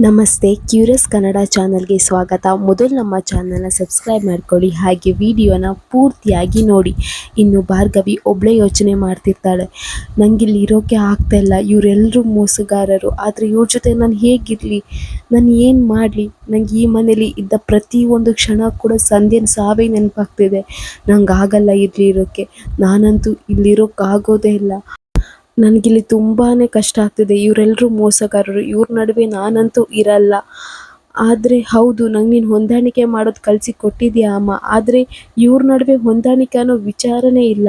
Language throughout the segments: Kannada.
ನಮಸ್ತೆ, ಕ್ಯೂರಿಯಸ್ ಕನ್ನಡ ಚಾನಲ್ಗೆ ಸ್ವಾಗತ. ಮೊದಲು ನಮ್ಮ ಚಾನಲ್ನ ಸಬ್ಸ್ಕ್ರೈಬ್ ಮಾಡ್ಕೊಳ್ಳಿ, ಹಾಗೆ ವಿಡಿಯೋನ ಪೂರ್ತಿಯಾಗಿ ನೋಡಿ. ಇನ್ನು ಭಾರ್ಗವಿ ಒಬ್ಬಳೇ ಯೋಚನೆ ಮಾಡ್ತಿರ್ತಾಳೆ. ನನಗೆ ಇಲ್ಲಿ ಇರೋಕ್ಕೆ ಆಗ್ತಾ ಇಲ್ಲ. ಇವರೆಲ್ಲರೂ ಮೋಸಗಾರರು. ಆದರೆ ಇವ್ರ ಜೊತೆ ನಾನು ಹೇಗಿರಲಿ? ನಾನು ಏನು ಮಾಡಲಿ? ನನಗೆ ಈ ಮನೇಲಿ ಇದ್ದ ಪ್ರತಿಯೊಂದು ಕ್ಷಣ ಕೂಡ ಸಂಧ್ಯೆ ಸಾವೇ ನೆನಪಾಗ್ತಿದೆ. ನಂಗೆ ಆಗಲ್ಲ ಇರಲಿ ಇರೋಕ್ಕೆ ನಾನಂತೂ ಇಲ್ಲಿರೋಕ್ಕಾಗೋದೇ ಇಲ್ಲ. ನನಗಿಲ್ಲಿ ತುಂಬಾ ಕಷ್ಟ ಆಗ್ತಿದೆ. ಇವರೆಲ್ಲರೂ ಮೋಸಗಾರರು. ಇವ್ರ ನಡುವೆ ನಾನಂತೂ ಇರಲ್ಲ. ಆದರೆ ಹೌದು, ನಂಗೆ ನೀನು ಹೊಂದಾಣಿಕೆ ಮಾಡೋದು ಕಲಿಸಿ ಕೊಟ್ಟಿದ್ದೀಯ ಅಮ್ಮ? ಆದರೆ ಇವ್ರ ನಡುವೆ ಹೊಂದಾಣಿಕೆ ಅನ್ನೋ ವಿಚಾರನೇ ಇಲ್ಲ.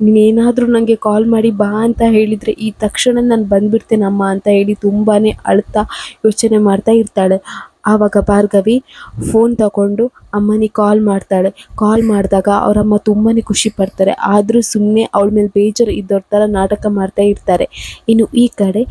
ನೀನೇನಾದರೂ ನನಗೆ ಕಾಲ್ ಮಾಡಿ ಬಾ ಅಂತ ಹೇಳಿದರೆ ಈ ತಕ್ಷಣ ನಾನು ಬಂದುಬಿಡ್ತೇನೆ ಅಮ್ಮ ಅಂತ ಹೇಳಿ ತುಂಬಾ ಅಳ್ತಾ ಯೋಚನೆ ಮಾಡ್ತಾ ಇರ್ತಾಳೆ. ಆವಾಗ ಭಾರ್ಗವಿ ಫೋನ್ ತಗೊಂಡು ಅಮ್ಮನಿಗೆ ಕಾಲ್ ಮಾಡ್ತಾಳೆ. ಕಾಲ್ ಮಾಡಿದಾಗ ಅವರಮ್ಮ ತುಂಬಾ ಖುಷಿ ಪಡ್ತಾರೆ. ಆದರೂ ಸುಮ್ಮನೆ ಅವಳ ಮೇಲೆ ಬೇಜಾರು ಇದ್ದವ್ರ ಥರ ನಾಟಕ ಮಾಡ್ತಾ ಇರ್ತಾರೆ. ಇನ್ನು ಈ ಕಡೆ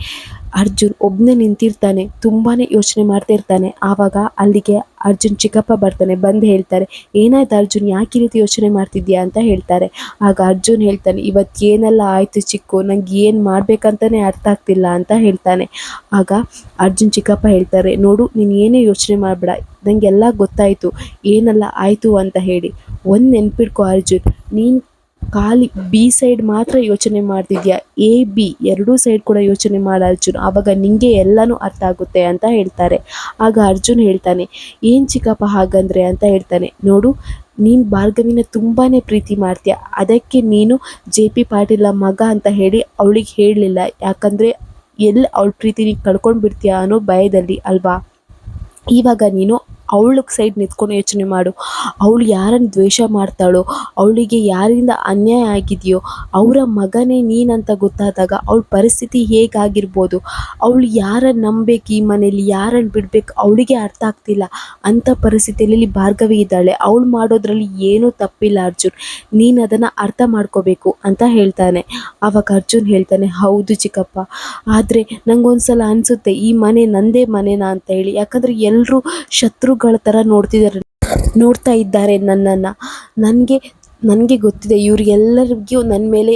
ಅರ್ಜುನ್ ಒಬ್ಬನೇ ನಿಂತಿರ್ತಾನೆ. ತುಂಬಾ ಯೋಚನೆ ಮಾಡ್ತಾ ಇರ್ತಾನೆ. ಆವಾಗ ಅಲ್ಲಿಗೆ ಅರ್ಜುನ್ ಚಿಕ್ಕಪ್ಪ ಬರ್ತಾನೆ. ಬಂದು ಹೇಳ್ತಾರೆ, ಏನಾಯ್ತು ಅರ್ಜುನ್? ಯಾಕೆ ರೀತಿ ಯೋಚನೆ ಮಾಡ್ತಿದ್ಯಾ? ಅಂತ ಹೇಳ್ತಾರೆ. ಆಗ ಅರ್ಜುನ್ ಹೇಳ್ತಾನೆ ಇವತ್ತು ಏನೆಲ್ಲ ಆಯಿತು ಚಿಕ್ಕು? ನಂಗೆ ಏನು ಮಾಡಬೇಕಂತಲೇ ಅರ್ಥ ಆಗ್ತಿಲ್ಲ ಅಂತ ಹೇಳ್ತಾನೆ. ಆಗ ಅರ್ಜುನ್ ಚಿಕ್ಕಪ್ಪ ಹೇಳ್ತಾರೆ, ನೋಡು, ನೀನು ಏನೇ ಯೋಚನೆ ಮಾಡಬೇಡ. ನನಗೆಲ್ಲ ಗೊತ್ತಾಯಿತು. ಏನೆಲ್ಲ ಆಯಿತು ಅಂತ ಹೇಳಿ. ಒಂದು ನೆನ್ಪಿಡ್ಕೊ ಅರ್ಜುನ್, ನೀನು ಖಾಲಿ ಬಿ ಸೈಡ್ ಮಾತ್ರ ಯೋಚನೆ ಮಾಡ್ತಿದ್ಯಾ? ಎ, ಬಿ ಎರಡೂ ಸೈಡ್ ಕೂಡ ಯೋಚನೆ ಮಾಡ ಅರ್ಜುನ್. ಆವಾಗ ನಿಂಗೆ ಎಲ್ಲನೂ ಅರ್ಥ ಆಗುತ್ತೆ ಅಂತ ಹೇಳ್ತಾರೆ. ಆಗ ಅರ್ಜುನ್ ಹೇಳ್ತಾನೆ, ಏನು ಚಿಕ್ಕಪ್ಪ ಹಾಗಂದ್ರೆ? ಅಂತ ಹೇಳ್ತಾನೆ, ನೋಡು, ನೀನು ಭಾರ್ಗವಿನ ತುಂಬಾ ಪ್ರೀತಿ ಮಾಡ್ತೀಯ? ಅದಕ್ಕೆ ನೀನು ಜೆ ಪಿ ಪಾಟೀಲ ಮಗ ಅಂತ ಹೇಳಿ ಅವಳಿಗೆ ಹೇಳಲಿಲ್ಲ. ಯಾಕಂದರೆ ಎಲ್ಲಿ ಅವಳ ಪ್ರೀತಿ ನೀನು ಕಳ್ಕೊಂಡು ಬಿಡ್ತೀಯ ಅನ್ನೋ ಭಯದಲ್ಲಿ, ಅಲ್ವಾ? ಇವಾಗ ನೀನು ಅವಳಕ್ಕೆ ಸೈಡ್ ನಿಂತ್ಕೊಂಡು ಯೋಚನೆ ಮಾಡು. ಅವಳು ಯಾರನ್ನು ದ್ವೇಷ ಮಾಡ್ತಾಳೋ, ಅವಳಿಗೆ ಯಾರಿಂದ ಅನ್ಯಾಯ ಆಗಿದೆಯೋ, ಅವರ ಮಗನೇ ನೀನಂತ ಗೊತ್ತಾದಾಗ ಅವಳ ಪರಿಸ್ಥಿತಿ ಹೇಗಾಗಿರ್ಬೋದು? ಅವಳು ಯಾರನ್ನು ನಂಬಬೇಕು ಈ ಮನೇಲಿ ಯಾರನ್ನು ಬಿಡಬೇಕು? ಅವಳಿಗೆ ಅರ್ಥ ಆಗ್ತಿಲ್ಲ. ಅಂಥ ಪರಿಸ್ಥಿತಿಯಲ್ಲಿ ಭಾರ್ಗವಿ ಇದ್ದಾಳೆ. ಅವಳು ಮಾಡೋದ್ರಲ್ಲಿ ಏನೂ ತಪ್ಪಿಲ್ಲ ಅರ್ಜುನ್. ನೀನು ಅದನ್ನು ಅರ್ಥ ಮಾಡ್ಕೋಬೇಕು ಅಂತ ಹೇಳ್ತಾನೆ. ಆವಾಗ ಅರ್ಜುನ್ ಹೇಳ್ತಾನೆ, ಹೌದು ಚಿಕ್ಕಪ್ಪ. ಆದರೆ ನಂಗೊಂದ್ಸಲ ಅನಿಸುತ್ತೆ ಈ ಮನೆ ನಂದೇ ಮನೆನಾ ಅಂತ ಹೇಳಿ. ಯಾಕಂದರೆ ಎಲ್ಲರೂ ಶತ್ರುಗಳ ಥರ ನೋಡ್ತಿದ್ದಾರೆ. ನೋಡ್ತಾ ಇದ್ದಾರೆ ನನ್ನನ್ನು. ನನಗೆ ನನಗೆ ಗೊತ್ತಿದೆ ಇವ್ರಿಗೆಲ್ಲರಿಗೂ ನನ್ನ ಮೇಲೆ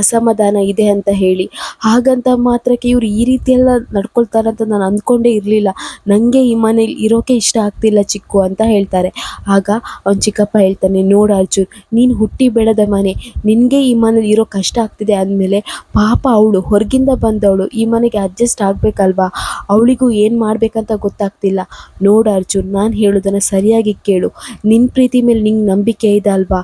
ಅಸಮಾಧಾನ ಇದೆ ಅಂತ ಹೇಳಿ. ಹಾಗಂತ ಮಾತ್ರಕ್ಕೆ ಇವರು ಈ ರೀತಿ ಎಲ್ಲ ನಡ್ಕೊಳ್ತಾರೆ ಅಂತ ನಾನು ಅಂದ್ಕೊಂಡೇ ಇರಲಿಲ್ಲ. ನನಗೆ ಈ ಮನೇಲಿ ಇರೋಕೆ ಇಷ್ಟ ಆಗ್ತಿಲ್ಲ ಚಿಕ್ಕು ಅಂತ ಹೇಳ್ತಾರೆ. ಆಗ ಅವ್ನು ಚಿಕ್ಕಪ್ಪ ಹೇಳ್ತಾನೆ, ನೋಡು ಅರ್ಜುನ್, ನೀನು ಹುಟ್ಟಿ ಬೆಳೆದ ಮನೆ, ನಿನಗೆ ಈ ಮನೇಲಿ ಇರೋ ಕಷ್ಟ ಆಗ್ತಿದೆ ಅಂದಮೇಲೆ ಪಾಪ ಅವಳು ಹೊರಗಿಂದ ಬಂದವಳು ಈ ಮನೆಗೆ ಅಡ್ಜಸ್ಟ್ ಆಗಬೇಕಲ್ವಾ? ಅವಳಿಗೂ ಏನು ಮಾಡಬೇಕಂತ ಗೊತ್ತಾಗ್ತಿಲ್ಲ. ನೋಡು ಅರ್ಜುನ್, ನಾನು ಹೇಳೋದನ್ನು ಸರಿಯಾಗಿ ಕೇಳು. ನಿನ್ನ ಪ್ರೀತಿ ಮೇಲೆ ನಿಂಗೆ ನಂಬಿಕೆ ಇದೆ ಅಲ್ವಾ?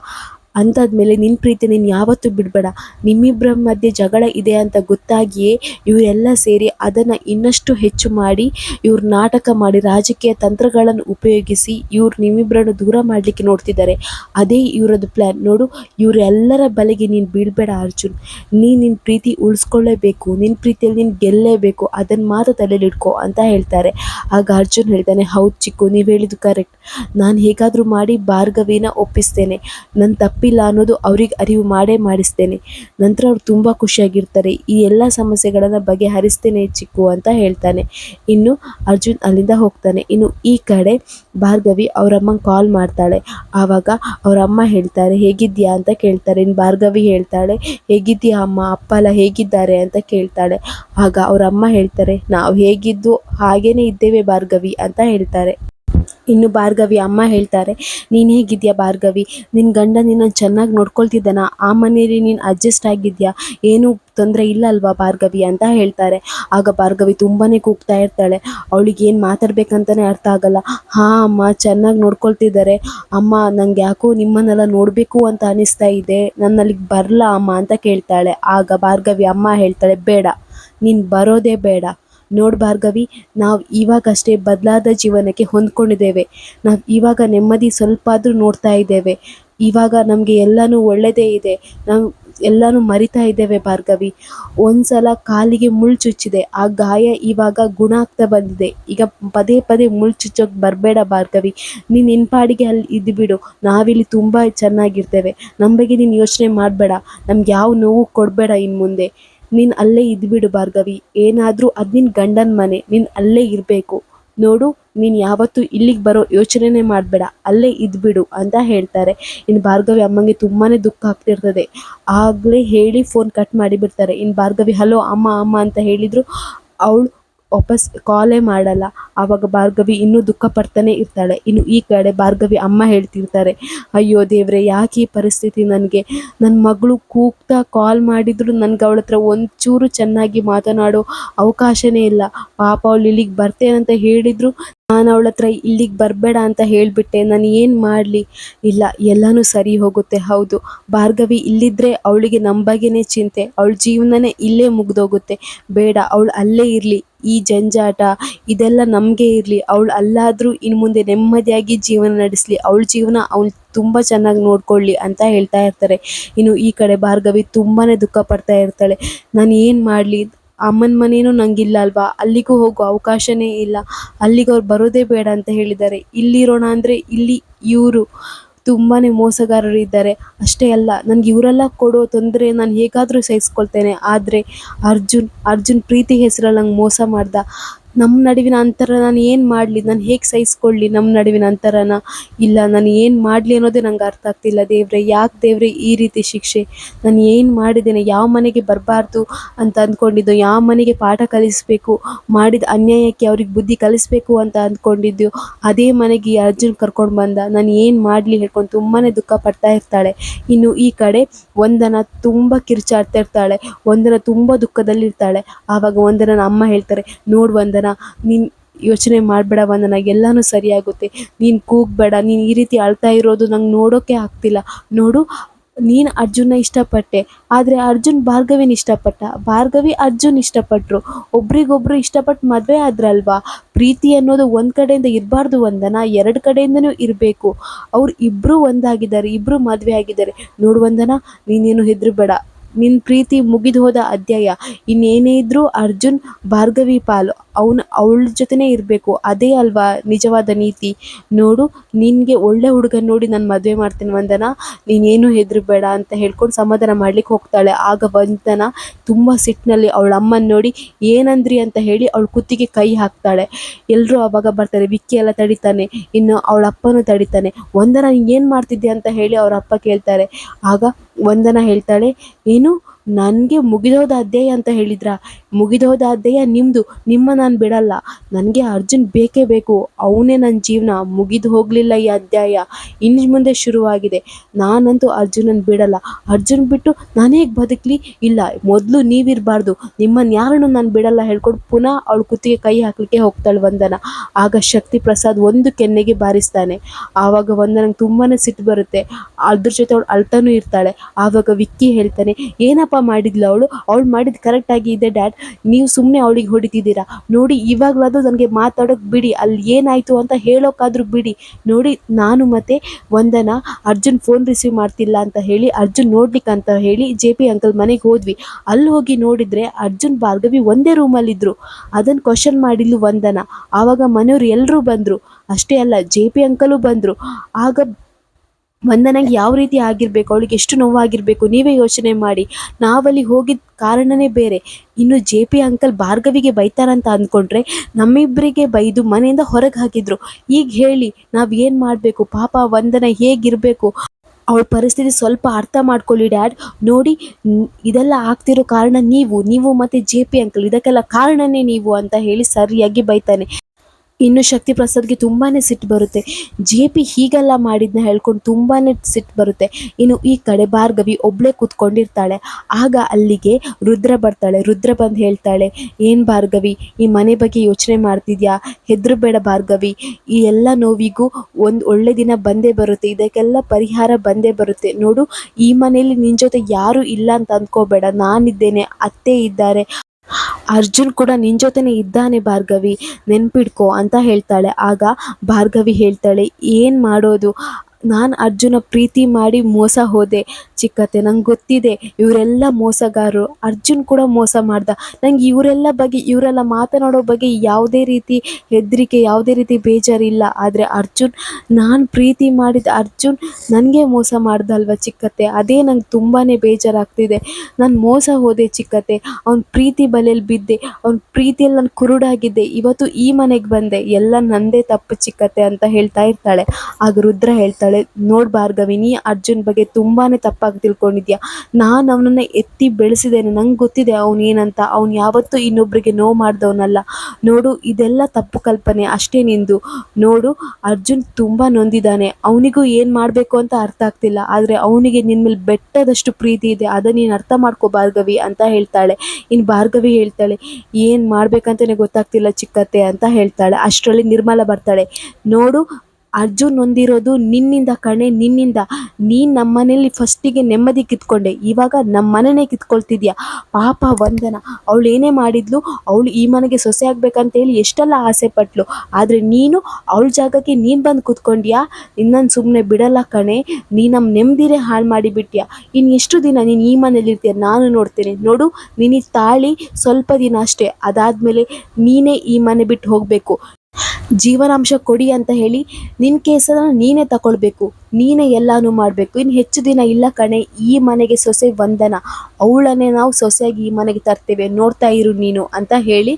ಅಂತಾದ್ಮೇಲೆ ನಿನ್ನ ಪ್ರೀತಿ ನೀನು ಯಾವತ್ತೂ ಬಿಡಬೇಡ. ನಿಮ್ಮಿಬ್ಬರ ಮಧ್ಯೆ ಜಗಳ ಇದೆ ಅಂತ ಗೊತ್ತಾಗಿಯೇ ಇವರೆಲ್ಲ ಸೇರಿ ಅದನ್ನು ಇನ್ನಷ್ಟು ಹೆಚ್ಚು ಮಾಡಿ, ಇವ್ರು ನಾಟಕ ಮಾಡಿ, ರಾಜಕೀಯ ತಂತ್ರಗಳನ್ನು ಉಪಯೋಗಿಸಿ ಇವ್ರು ನಿಮ್ಮಿಬ್ಬರನ್ನು ದೂರ ಮಾಡಲಿಕ್ಕೆ ನೋಡ್ತಿದ್ದಾರೆ. ಅದೇ ಇವರದ್ದು ಪ್ಲ್ಯಾನ್ ನೋಡು, ಇವರೆಲ್ಲರ ಬಲೆಗೆ ನೀನು ಬೀಳಬೇಡ ಅರ್ಜುನ್. ನೀನು ನಿನ್ನ ಪ್ರೀತಿ ಉಳಿಸ್ಕೊಳ್ಳೇಬೇಕು. ನಿನ್ನ ಪ್ರೀತಿಯಲ್ಲಿ ನೀನು ಗೆಲ್ಲೇಬೇಕು. ಅದನ್ನು ಮಾತ್ರ ತಲೆಯಲ್ಲಿಟ್ಕೋ ಅಂತ ಹೇಳ್ತಾರೆ. ಆಗ ಅರ್ಜುನ್ ಹೇಳ್ತಾನೆ, ಹೌದು ಚಿಕ್ಕು, ನೀವು ಹೇಳಿದ್ದು ಕರೆಕ್ಟ್ ನಾನು ಹೇಗಾದರೂ ಮಾಡಿ ಭಾರ್ಗವಿನ ಒಪ್ಪಿಸ್ತೇನೆ. ನನ್ನ ತಪ್ಪಿಲ್ಲ ಅನ್ನೋದು ಅವ್ರಿಗೆ ಅರಿವು ಮಾಡೇ ಮಾಡಿಸ್ತೇನೆ. ನಂತರ ಅವ್ರು ತುಂಬ ಖುಷಿಯಾಗಿರ್ತಾರೆ. ಈ ಎಲ್ಲ ಸಮಸ್ಯೆಗಳನ್ನು ಬಗೆಹರಿಸ್ತೇನೆ ಚಿಕ್ಕು ಅಂತ ಹೇಳ್ತಾನೆ. ಇನ್ನು ಅರ್ಜುನ್ ಅಲ್ಲಿಂದ ಹೋಗ್ತಾನೆ. ಇನ್ನು ಈ ಕಡೆ ಭಾರ್ಗವಿ ಅವರಮ್ಮ ಕಾಲ್ ಮಾಡ್ತಾಳೆ. ಆವಾಗ ಅವರಮ್ಮ ಹೇಳ್ತಾರೆ ಹೇಗಿದ್ಯಾ ಅಂತ ಕೇಳ್ತಾರೆ. ಇನ್ನು ಭಾರ್ಗವಿ ಹೇಳ್ತಾಳೆ ಹೇಗಿದ್ಯಾ ಅಮ್ಮ? ಅಪ್ಪ ಎಲ್ಲ ಹೇಗಿದ್ದಾರೆ? ಅಂತ ಕೇಳ್ತಾಳೆ. ಆಗ ಅವರಮ್ಮ ಹೇಳ್ತಾರೆ, ನಾವು ಹೇಗಿದ್ದು ಹಾಗೇನೇ ಇದ್ದೇವೆ ಭಾರ್ಗವಿ ಅಂತ ಹೇಳ್ತಾರೆ. ಇನ್ನು ಭಾರ್ಗವಿ ಅಮ್ಮ ಹೇಳ್ತಾರೆ, ನೀನು ಹೇಗಿದ್ಯಾ ಭಾರ್ಗವಿ? ನಿನ್ನ ಗಂಡ ನಿನ್ನ ಚೆನ್ನಾಗಿ ನೋಡ್ಕೊಳ್ತಿದ್ದಾನ? ಆ ಮನೆಯಲ್ಲಿ ನೀನು ಅಡ್ಜಸ್ಟ್ ಆಗಿದ್ಯಾ? ಏನೂ ತೊಂದರೆ ಇಲ್ಲ ಅಲ್ವಾ ಭಾರ್ಗವಿ? ಅಂತ ಹೇಳ್ತಾರೆ. ಆಗ ಭಾರ್ಗವಿ ತುಂಬಾ ಕೂಗ್ತಾ ಇರ್ತಾಳೆ. ಅವಳಿಗೆ ಏನು ಮಾತಾಡ್ಬೇಕಂತಲೇ ಅರ್ಥ ಆಗಲ್ಲ. ಹಾಂ ಅಮ್ಮ, ಚೆನ್ನಾಗಿ ನೋಡ್ಕೊಳ್ತಿದ್ದಾರೆ. ಅಮ್ಮ ನನಗೆ ಯಾಕೋ ನಿಮ್ಮನ್ನೆಲ್ಲ ನೋಡಬೇಕು ಅಂತ ಅನಿಸ್ತಾ ಇದೆ. ನನ್ನಲ್ಲಿ ಬರಲ್ಲ ಬರಲಾ ಅಮ್ಮ? ಅಂತ ಕೇಳ್ತಾಳೆ. ಆಗ ಭಾರ್ಗವಿ ಅಮ್ಮ ಹೇಳ್ತಾಳೆ, ಬೇಡ. ನೀನು ಬರೋದೇ ಬೇಡ. ನೋಡು ಭಾರ್ಗವಿ, ನಾವು ಇವಾಗಷ್ಟೇ ಬದಲಾದ ಜೀವನಕ್ಕೆ ಹೊಂದ್ಕೊಂಡಿದ್ದೇವೆ. ನಾವು ಇವಾಗ ನೆಮ್ಮದಿ ಸ್ವಲ್ಪ ಆದರೂ ನೋಡ್ತಾ ಇದ್ದೇವೆ. ಇವಾಗ ನಮಗೆ ಎಲ್ಲನೂ ಒಳ್ಳೆಯದೇ ಇದೆ. ನಾವು ಎಲ್ಲನೂ ಮರಿತಾ ಇದ್ದೇವೆ ಭಾರ್ಗವಿ. ಒಂದು ಸಲ ಕಾಲಿಗೆ ಮುಳ್ಳು ಚುಚ್ಚಿದೆ. ಆ ಗಾಯ ಇವಾಗ ಗುಣ ಆಗ್ತಾ ಬಂದಿದೆ. ಈಗ ಪದೇ ಪದೇ ಮುಳ್ಳು ಚುಚ್ಚೋಕೆ ಬರಬೇಡ ಭಾರ್ಗವಿ. ನೀನು ಪಾಡಿಗೆ ಅಲ್ಲಿ ಇದ್ದುಬಿಡು ನಾವಿಲ್ಲಿ ತುಂಬ ಚೆನ್ನಾಗಿರ್ತೇವೆ. ನಮ್ಮ ಬಗ್ಗೆ ನೀನು ಯೋಚನೆ ಮಾಡಬೇಡ. ನಮ್ಗೆ ಯಾವ ನೋವು ಕೊಡಬೇಡ ಇನ್ನು ಮುಂದೆ. ನೀನು ಅಲ್ಲೇ ಇದ್ಬಿಡು ಭಾರ್ಗವಿ. ಏನಾದರೂ ಅದು ನಿನ್ನ ಗಂಡನ ಮನೆ. ನೀನು ಅಲ್ಲೇ ಇರಬೇಕು. ನೋಡು, ನೀನು ಯಾವತ್ತೂ ಇಲ್ಲಿಗೆ ಬರೋ ಯೋಚನೆನೇ ಮಾಡಬೇಡ. ಅಲ್ಲೇ ಇದ್ಬಿಡು ಅಂತ ಹೇಳ್ತಾರೆ. ಇನ್ನು ಭಾರ್ಗವಿ ಅಮ್ಮಂಗೆ ತುಂಬಾ ದುಃಖ ಆಗ್ತಿರ್ತದೆ. ಆಗಲೇ ಹೇಳಿ ಫೋನ್ ಕಟ್ ಮಾಡಿಬಿಡ್ತಾರೆ. ಇನ್ನು ಭಾರ್ಗವಿ, ಹಲೋ, ಅಮ್ಮ ಅಮ್ಮ ಅಂತ ಹೇಳಿದರು. ಅವಳು ವಾಪಸ್ ಕಾಲೇ ಮಾಡಲ್ಲ. ಆವಾಗ ಭಾರ್ಗವಿ ಇನ್ನೂ ದುಃಖ ಪಡ್ತಾನೆ ಇರ್ತಾಳೆ. ಇನ್ನು ಈ ಕಡೆ ಭಾರ್ಗವಿ ಅಮ್ಮ ಹೇಳ್ತಿರ್ತಾರೆ, ಅಯ್ಯೋ ದೇವ್ರೆ, ಯಾಕೆ ಈ ಪರಿಸ್ಥಿತಿ ನನಗೆ? ನನ್ನ ಮಗಳು ಕೂಗ್ತಾ ಕಾಲ್ ಮಾಡಿದ್ರು ನನ್ಗೆ ಅವಳ ಹತ್ರ ಒಂಚೂರು ಚೆನ್ನಾಗಿ ಮಾತನಾಡೋ ಅವಕಾಶನೇ ಇಲ್ಲ. ಪಾಪ ಅವಳು ಇಲ್ಲಿಗೆ ಬರ್ತೇನಂತ ಹೇಳಿದ್ರು ನಾನು ಅವಳ ಹತ್ರ ಇಲ್ಲಿಗೆ ಬರಬೇಡ ಅಂತ ಹೇಳಿಬಿಟ್ಟೆ. ನಾನು ಏನು ಮಾಡಲಿ? ಇಲ್ಲ, ಎಲ್ಲನೂ ಸರಿ ಹೋಗುತ್ತೆ. ಹೌದು, ಭಾರ್ಗವಿ ಇಲ್ಲಿದ್ದರೆ ಅವಳಿಗೆ ನಮ್ಮ ಚಿಂತೆ. ಅವಳ ಜೀವನನೇ ಇಲ್ಲೇ ಮುಗ್ದೋಗುತ್ತೆ. ಬೇಡ, ಅವಳು ಅಲ್ಲೇ ಇರಲಿ. ಈ ಜಂಜಾಟ, ಇದೆಲ್ಲ ನಮಗೆ ಇರಲಿ. ಅವಳು ಅಲ್ಲಾದರೂ ಇನ್ನು ಮುಂದೆ ನೆಮ್ಮದಿಯಾಗಿ ಜೀವನ ನಡೆಸಲಿ. ಅವಳ ಜೀವನ ಅವಳು ತುಂಬ ಚೆನ್ನಾಗಿ ನೋಡ್ಕೊಳ್ಳಿ ಅಂತ ಹೇಳ್ತಾ ಇರ್ತಾರೆ. ಇನ್ನು ಈ ಕಡೆ ಭಾರ್ಗವಿ ತುಂಬಾ ದುಃಖ ಪಡ್ತಾ ಇರ್ತಾಳೆ. ನಾನು ಏನು ಮಾಡಲಿ? ಅಮ್ಮನ ಮನೇನು ನಂಗಿಲ್ಲ ಅಲ್ವಾ? ಅಲ್ಲಿಗೂ ಹೋಗೋ ಅವಕಾಶನೇ ಇಲ್ಲ. ಅಲ್ಲಿಗೆ ಅವ್ರು ಬರೋದೇ ಬೇಡ ಅಂತ ಹೇಳಿದ್ದಾರೆ. ಇಲ್ಲಿರೋಣ ಅಂದರೆ ಇಲ್ಲಿ ಇವರು ತುಂಬಾ ಮೋಸಗಾರರು ಇದ್ದಾರೆ. ಅಷ್ಟೇ ಅಲ್ಲ, ನನಗೆ ಇವರೆಲ್ಲ ಕೊಡೋ ತೊಂದರೆ ನಾನು ಹೇಗಾದರೂ ಸಹಿಸ್ಕೊಳ್ತೇನೆ. ಆದರೆ ಅರ್ಜುನ್ ಅರ್ಜುನ್ ಪ್ರೀತಿ ಹೆಸರಲ್ಲಿ ನಂಗೆ ಮೋಸ ಮಾಡ್ದ. ನಮ್ಮ ನಡುವಿನ ಅಂತರ ನಾನು ಏನು ಮಾಡಲಿ? ನಾನು ಹೇಗೆ ಸಹಿಸ್ಕೊಳ್ಳಿ ನಮ್ಮ ನಡುವಿನ ಅಂತರನ? ಇಲ್ಲ, ನಾನು ಏನು ಮಾಡಲಿ ಅನ್ನೋದೇ ನಂಗೆ ಅರ್ಥ ಆಗ್ತಿಲ್ಲ ದೇವ್ರೆ. ಯಾಕೆ ದೇವ್ರೆ ಈ ರೀತಿ ಶಿಕ್ಷೆ? ನಾನು ಏನು ಮಾಡಿದ್ದೇನೆ? ಯಾವ ಮನೆಗೆ ಬರಬಾರ್ದು ಅಂತ ಅಂದ್ಕೊಂಡಿದ್ದು? ಯಾವ ಮನೆಗೆ ಪಾಠ ಕಲಿಸಬೇಕು? ಮಾಡಿದ ಅನ್ಯಾಯಕ್ಕೆ ಅವ್ರಿಗೆ ಬುದ್ಧಿ ಕಲಿಸ್ಬೇಕು ಅಂತ ಅಂದ್ಕೊಂಡಿದ್ದು? ಅದೇ ಮನೆಗೆ ಅರ್ಜುನ್ ಕರ್ಕೊಂಡು ಬಂದ? ನಾನು ಏನು ಮಾಡಲಿ ಹೇಳ್ಕೊಂಡು ತುಂಬಾ ದುಃಖ ಪಡ್ತಾ ಇರ್ತಾಳೆ. ಇನ್ನು ಈ ಕಡೆ ಒಂದನ ತುಂಬ ಕಿರ್ಚಾಡ್ತಾ ಇರ್ತಾಳೆ. ಒಂದನ ತುಂಬ ದುಃಖದಲ್ಲಿರ್ತಾಳೆ. ಆವಾಗ ಒಂದನ ಅಮ್ಮ ಹೇಳ್ತಾರೆ, ನೋಡು ವಂದನ ನೀನು ಯೋಚನೆ ಮಾಡಬೇಡ ವಂದನ ಎಲ್ಲನೂ ಸರಿಯಾಗುತ್ತೆ. ನೀನು ಕೂಗಬೇಡ, ನೀನು ಈ ರೀತಿ ಅಳ್ತಾ ಇರೋದು ನಂಗೆ ನೋಡೋಕ್ಕೆ ಆಗ್ತಿಲ್ಲ. ನೋಡು, ನೀನು ಅರ್ಜುನ ಇಷ್ಟಪಟ್ಟೆ, ಆದರೆ ಅರ್ಜುನ್ ಭಾರ್ಗವಿನ ಇಷ್ಟಪಟ್ಟ. ಭಾರ್ಗವಿ ಅರ್ಜುನ್ ಇಷ್ಟಪಟ್ಟರು ಒಬ್ರಿಗೊಬ್ರು ಇಷ್ಟಪಟ್ಟು ಮದುವೆ ಆದ್ರಲ್ವಾ? ಪ್ರೀತಿ ಅನ್ನೋದು ಒಂದು ಕಡೆಯಿಂದ ಇರಬಾರ್ದು ವಂದನ ಎರಡು ಕಡೆಯಿಂದನೂ ಇರಬೇಕು. ಅವ್ರು ಇಬ್ಬರೂ ಒಂದಾಗಿದ್ದಾರೆ ಇಬ್ಬರು ಮದುವೆ ಆಗಿದ್ದಾರೆ. ನೋಡು ವಂದನ ನೀನೇನು ಹೆದರಬೇಡ. ನಿನ್ನ ಪ್ರೀತಿ ಮುಗಿದು ಹೋದ ಅಧ್ಯಾಯ. ಇನ್ನೇನೇ ಇದ್ರೂ ಅರ್ಜುನ್, ಭಾರ್ಗವಿ ಪಾಲು, ಅವನು ಅವಳ ಜೊತೆನೇ ಇರಬೇಕು. ಅದೇ ಅಲ್ವಾ ನಿಜವಾದ ನೀತಿ. ನೋಡು, ನಿನಗೆ ಒಳ್ಳೆ ಹುಡುಗನ ನೋಡಿ ನಾನು ಮದುವೆ ಮಾಡ್ತೀನಿ ವಂದನ. ನೀನೇನು ಹೆದರಬೇಡ ಅಂತ ಹೇಳ್ಕೊಂಡು ಸಮಾಧಾನ ಮಾಡ್ಲಿಕ್ಕೆ ಹೋಗ್ತಾಳೆ. ಆಗ ವಂದನ ತುಂಬ ಸಿಟ್ಟಿನಲ್ಲಿ ಅವಳ ಅಮ್ಮನ ನೋಡಿ, ಏನಂದ್ರಿ? ಅಂತ ಹೇಳಿ ಅವಳ ಕುತ್ತಿಗೆ ಕೈ ಹಾಕ್ತಾಳೆ. ಎಲ್ಲರೂ ಆವಾಗ ಬರ್ತಾರೆ. ವಿಕ್ಕಿ ಎಲ್ಲ ತಡಿತಾನೆ. ಇನ್ನು ಅವಳ ಅಪ್ಪನೂ ತಡಿತಾನೆ. ವಂದನ ಏನು ಮಾಡ್ತಿದ್ದೆ ಅಂತ ಹೇಳಿ ಅವ್ರ ಅಪ್ಪ ಕೇಳ್ತಾರೆ. ಆಗ ವಂದನ ಹೇಳ್ತಾಳೆ ಏನು ನನಗೆ ಮುಗಿದೋದ ಅಧ್ಯಾಯ ಅಂತ ಹೇಳಿದ್ರಾ? ಮುಗಿದೋದ ಅಧ್ಯಾಯ ನಿಮ್ಮದು ನಿಮ್ಮ ನಾನು ಬಿಡಲ್ಲ. ನನಗೆ ಅರ್ಜುನ್ ಬೇಕೇ ಬೇಕು. ಅವನೇ ನನ್ನ ಜೀವನ. ಮುಗಿದು ಹೋಗಲಿಲ್ಲ ಈ ಅಧ್ಯಾಯ. ಇನ್ನು ಮುಂದೆ ಶುರುವಾಗಿದೆ. ನಾನಂತೂ ಅರ್ಜುನನ್ ಬಿಡಲ್ಲ. ಅರ್ಜುನ್ ಬಿಟ್ಟು ನಾನೇ ಬದುಕಲಿ? ಇಲ್ಲ, ಮೊದಲು ನೀವಿರಬಾರ್ದು. ನಿಮ್ಮನ್ನು ಯಾರನ್ನು ನಾನು ಬಿಡಲ್ಲ ಹೇಳ್ಕೊಂಡು ಪುನಃ ಅವಳು ಕುತ್ತಿಗೆ ಕೈ ಹಾಕಲಿಕ್ಕೆ ಹೋಗ್ತಾಳೆ ವಂದನ. ಆಗ ಶಕ್ತಿ ಪ್ರಸಾದ್ ಒಂದು ಕೆನ್ನೆಗೆ ಬಾರಿಸ್ತಾನೆ. ಆವಾಗ ವಂದನಂಗೆ ತುಂಬಾ ಸಿಟ್ಟು ಬರುತ್ತೆ. ಅದ್ರ ಜೊತೆ ಅವಳು ಅಳ್ತಾನೂ ಇರ್ತಾಳೆ. ಆವಾಗ ವಿಕ್ಕಿ ಹೇಳ್ತಾನೆ, ಏನಪ್ಪ ಮಾಡಿದ್ಲು ಅವಳು ಅವಳು ಮಾಡಿದ್ದು ಕರೆಕ್ಟಾಗಿ ಇದೆ ಡ್ಯಾಡ್ ನೀವು ಸುಮ್ಮನೆ ಅವಳಿಗೆ ಹೊಡಿತಿದ್ದೀರಾ? ನೋಡಿ, ಇವಾಗಲಾದರೂ ನನಗೆ ಮಾತಾಡೋಕೆ ಬಿಡಿ, ಅಲ್ಲಿ ಏನಾಯಿತು ಅಂತ ಹೇಳೋಕ್ಕಾದ್ರೂ ಬಿಡಿ. ನೋಡಿ, ನಾನು ಮತ್ತೆ ವಂದನ, ಅರ್ಜುನ್ ಫೋನ್ ರಿಸೀವ್ ಮಾಡ್ತಿಲ್ಲ ಅಂತ ಹೇಳಿ, ಅರ್ಜುನ್ ನೋಡ್ಲಿಕ್ಕೆ ಅಂತ ಹೇಳಿ ಜೆ ಪಿ ಅಂಕಲ್ ಮನೆಗೆ ಹೋದ್ವಿ. ಅಲ್ಲಿ ಹೋಗಿ ನೋಡಿದರೆ ಅರ್ಜುನ್ ಭಾರ್ಗವಿ ಒಂದೇ ರೂಮಲ್ಲಿದ್ದರು ಅದನ್ನು ಕ್ವಶನ್ ಮಾಡಿದ್ಲು ವಂದನ. ಆವಾಗ ಮನೆಯವ್ರು ಎಲ್ಲರೂ ಬಂದರು. ಅಷ್ಟೇ ಅಲ್ಲ, ಜೆ ಪಿ ಅಂಕಲು ಬಂದರು. ಆಗ ವಂದನೆಗೆ ಯಾವ ರೀತಿ ಆಗಿರಬೇಕು, ಅವಳಿಗೆ ಎಷ್ಟು ನೋವಾಗಿರಬೇಕು, ನೀವೇ ಯೋಚನೆ ಮಾಡಿ. ನಾವಲ್ಲಿ ಹೋಗಿದ್ದ ಕಾರಣನೇ ಬೇರೆ. ಇನ್ನು ಜೆ ಪಿ ಅಂಕಲ್ ಭಾರ್ಗವಿಗೆ ಬೈತಾರಂತ ಅಂದ್ಕೊಂಡ್ರೆ ನಮ್ಮಿಬ್ಬರಿಗೆ ಬೈದು ಮನೆಯಿಂದ ಹೊರಗೆ ಹಾಕಿದ್ರು. ಈಗ ಹೇಳಿ, ನಾವು ಏನು ಮಾಡಬೇಕು? ಪಾಪ ವಂದನ ಹೇಗಿರಬೇಕು? ಅವಳ ಪರಿಸ್ಥಿತಿ ಸ್ವಲ್ಪ ಅರ್ಥ ಮಾಡ್ಕೊಳ್ಳಿ ಡ್ಯಾಡ್. ನೋಡಿ, ಇದೆಲ್ಲ ಆಗ್ತಿರೋ ಕಾರಣ ನೀವು ನೀವು ಮತ್ತು ಜೆ ಪಿ ಅಂಕಲ್. ಇದಕ್ಕೆಲ್ಲ ಕಾರಣನೇ ನೀವು ಅಂತ ಹೇಳಿ ಸರಿಯಾಗಿ ಬೈತಾನೆ. ಇನ್ನು ಶಕ್ತಿ ಪ್ರಸಾದ್ಗೆ ತುಂಬಾ ಸಿಟ್ಟು ಬರುತ್ತೆ. ಜೆ ಪಿ ಹೀಗೆಲ್ಲ ಮಾಡಿದ್ನ ಹೇಳ್ಕೊಂಡು ತುಂಬಾ ಸಿಟ್ಟು ಬರುತ್ತೆ. ಇನ್ನು ಈ ಕಡೆ ಭಾರ್ಗವಿ ಒಬ್ಬಳೇ ಕೂತ್ಕೊಂಡಿರ್ತಾಳೆ. ಆಗ ಅಲ್ಲಿಗೆ ರುದ್ರ ಬರ್ತಾಳೆ. ರುದ್ರ ಬಂದು ಹೇಳ್ತಾಳೆ, ಏನು ಭಾರ್ಗವಿ, ಈ ಮನೆ ಬಗ್ಗೆ ಯೋಚನೆ ಮಾಡ್ತಿದ್ಯಾ? ಹೆದರಬೇಡ ಭಾರ್ಗವಿ. ಈ ಎಲ್ಲ ನೋವಿಗೂ ಒಂದು ಒಳ್ಳೆ ದಿನ ಬಂದೇ ಬರುತ್ತೆ. ಇದಕ್ಕೆಲ್ಲ ಪರಿಹಾರ ಬಂದೇ ಬರುತ್ತೆ. ನೋಡು, ಈ ಮನೆಯಲ್ಲಿ ನಿನ್ನ ಜೊತೆ ಯಾರೂ ಇಲ್ಲ ಅಂತ ಅಂದ್ಕೋಬೇಡ. ನಾನಿದ್ದೇನೆ, ಅತ್ತೆ ಇದ್ದಾರೆ. ಅರ್ಜುನ್ ಕೂಡ ನಿನ್ನ ಜೊತೆನೇ ಇದ್ದಾನೆ ಭಾರ್ಗವಿ ನೆನ್ಪಿಡ್ಕೊ ಅಂತ ಹೇಳ್ತಾಳೆ. ಆಗ ಭಾರ್ಗವಿ ಹೇಳ್ತಾಳೆ ಏನು ಮಾಡೋದು? ನಾನು ಅರ್ಜುನ ಪ್ರೀತಿ ಮಾಡಿ ಮೋಸ ಹೋದೆ. ಚಿಕ್ಕತ್ತೆ, ನಂಗೆ ಗೊತ್ತಿದೆ, ಇವರೆಲ್ಲ ಮೋಸಗಾರರು. ಅರ್ಜುನ್ ಕೂಡ ಮೋಸ ಮಾಡ್ದ. ನಂಗೆ ಇವರೆಲ್ಲ ಬಗ್ಗೆ, ಇವರೆಲ್ಲ ಮಾತನಾಡೋ ಬಗ್ಗೆ ಯಾವುದೇ ರೀತಿ ಹೆದರಿಕೆ, ಯಾವುದೇ ರೀತಿ ಬೇಜಾರಿಲ್ಲ. ಆದರೆ ಅರ್ಜುನ್, ನಾನು ಪ್ರೀತಿ ಮಾಡಿದ ಅರ್ಜುನ್ ನನಗೆ ಮೋಸ ಮಾಡ್ದಲ್ವ ಚಿಕ್ಕತ್ತೆ? ಅದೇ ನಂಗೆ ತುಂಬಾ ಬೇಜಾರಾಗ್ತಿದೆ. ನಾನು ಮೋಸ ಹೋದೆ ಚಿಕ್ಕತ್ತೆ. ಅವ್ನ ಪ್ರೀತಿ ಬಲೆಯಲ್ಲಿ ಬಿದ್ದೆ. ಅವ್ನ ಪ್ರೀತಿಯಲ್ಲಿ ನಾನು ಕುರುಡಾಗಿದ್ದೆ. ಇವತ್ತು ಈ ಮನೆಗೆ ಬಂದೆ. ಎಲ್ಲ ನಂದೇ ತಪ್ಪು ಚಿಕ್ಕತ್ತೆ ಅಂತ ಹೇಳ್ತಾ ಇರ್ತಾಳೆ. ಆಗ ರುದ್ರ ಹೇಳ್ತಾಳೆ ಹೇಳ್ತಾಳೆ, ನೋಡ್ ಭಾರ್ಗವಿ, ನೀ ಅರ್ಜುನ್ ಬಗ್ಗೆ ತುಂಬಾನೇ ತಪ್ಪಾಗಿ ತಿಳ್ಕೊಂಡಿದ್ಯಾ? ನಾನು ಅವನನ್ನ ಎತ್ತಿ ಬೆಳೆಸಿದ್ದೇನೆ, ನಂಗೆ ಗೊತ್ತಿದೆ ಅವನು ಏನಂತ. ಅವ್ನು ಯಾವತ್ತೂ ಇನ್ನೊಬ್ಬರಿಗೆ ನೋವು ಮಾಡಿದವನಲ್ಲ. ನೋಡು, ಇದೆಲ್ಲ ತಪ್ಪು ಕಲ್ಪನೆ ಅಷ್ಟೇ ನಿಂದು. ನೋಡು, ಅರ್ಜುನ್ ತುಂಬ ನೊಂದಿದ್ದಾನೆ. ಅವನಿಗೂ ಏನು ಮಾಡಬೇಕು ಅಂತ ಅರ್ಥ ಆಗ್ತಿಲ್ಲ. ಆದರೆ ಅವನಿಗೆ ನಿನ್ನ ಮೇಲೆ ಬೆಟ್ಟದಷ್ಟು ಪ್ರೀತಿ ಇದೆ. ಅದನ್ನ ನೀನು ಅರ್ಥ ಮಾಡ್ಕೋ ಭಾರ್ಗವಿ ಅಂತ ಹೇಳ್ತಾಳೆ. ಇನ್ನು ಭಾರ್ಗವಿ ಹೇಳ್ತಾಳೆ, ಏನು ಮಾಡಬೇಕಂತಲೇ ಗೊತ್ತಾಗ್ತಿಲ್ಲ ಚಿಕ್ಕತ್ತೆ ಅಂತ ಹೇಳ್ತಾಳೆ. ಅಷ್ಟರಲ್ಲಿ ನಿರ್ಮಲ ಬರ್ತಾಳೆ, ನೋಡು ಅರ್ಜುನ್ ನೊಂದಿರೋದು ನಿನ್ನಿಂದ ಕಣೆ, ನಿನ್ನಿಂದ. ನೀನು ನಮ್ಮ ಮನೇಲಿ ಫಸ್ಟಿಗೆ ನೆಮ್ಮದಿ ಕಿತ್ಕೊಂಡೆ. ಇವಾಗ ನಮ್ಮ ಮನೆನೇ ಕಿತ್ಕೊಳ್ತಿದ್ಯಾ? ಪಾಪ ವಂದನ. ಅವಳು ಏನೇ ಮಾಡಿದ್ಲು, ಅವಳು ಈ ಮನೆಗೆ ಸೊಸೆ ಆಗ್ಬೇಕಂತ ಹೇಳಿ ಎಷ್ಟೆಲ್ಲ ಆಸೆ ಪಟ್ಲು. ಆದರೆ ನೀನು ಅವಳ ಜಾಗಕ್ಕೆ ನೀನು ಬಂದು ಕೂತ್ಕೊಂಡ್ಯಾ? ಇನ್ನೊಂದು ಸುಮ್ಮನೆ ಬಿಡಲ್ಲ ಕಣೆ. ನೀ ನಮ್ಮ ನೆಮ್ಮದಿನೇ ಹಾಳು ಮಾಡಿಬಿಟ್ಯಾ? ಇನ್ನು ಎಷ್ಟು ದಿನ ನೀನು ಈ ಮನೇಲಿ ಇರ್ತೀಯ? ನಾನು ನೋಡ್ತೇನೆ. ನೋಡು, ನಿನಗೆ ತಾಳಿ ಸ್ವಲ್ಪ ದಿನ ಅಷ್ಟೇ. ಅದಾದಮೇಲೆ ನೀನೇ ಈ ಮನೆ ಬಿಟ್ಟು ಹೋಗಬೇಕು. ಜೀವನಾಂಶ ಕೊಡಿ ಅಂತ ಹೇಳಿ ನಿನ್ನ ಕೇಸನ್ನು ನೀನೇ ತಗೊಳ್ಬೇಕು ನೀನೇ ಎಲ್ಲಾನು ಮಾಡಬೇಕು. ಇನ್ನು ಹೆಚ್ಚು ದಿನ ಇಲ್ಲ ಕಣೆ, ಈ ಮನೆಗೆ ಸೊಸೆ ವಂದನ. ಅವಳನ್ನೇ ನಾವು ಸೊಸೆಯಾಗಿ ಈ ಮನೆಗೆ ತರ್ತೇವೆ, ನೋಡ್ತಾ ಇರು ನೀನು ಅಂತ ಹೇಳಿ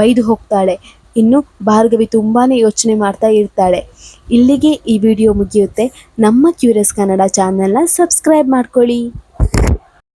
ಬೈದು ಹೋಗ್ತಾಳೆ. ಇನ್ನು ಭಾರ್ಗವಿ ತುಂಬಾ ಯೋಚನೆ ಮಾಡ್ತಾ ಇರ್ತಾಳೆ. ಇಲ್ಲಿಗೆ ಈ ವಿಡಿಯೋ ಮುಗಿಯುತ್ತೆ. ನಮ್ಮ ಕ್ಯೂರಿಯಸ್ ಕನ್ನಡ ಚಾನಲ್ನ ಸಬ್ಸ್ಕ್ರೈಬ್ ಮಾಡ್ಕೊಳ್ಳಿ.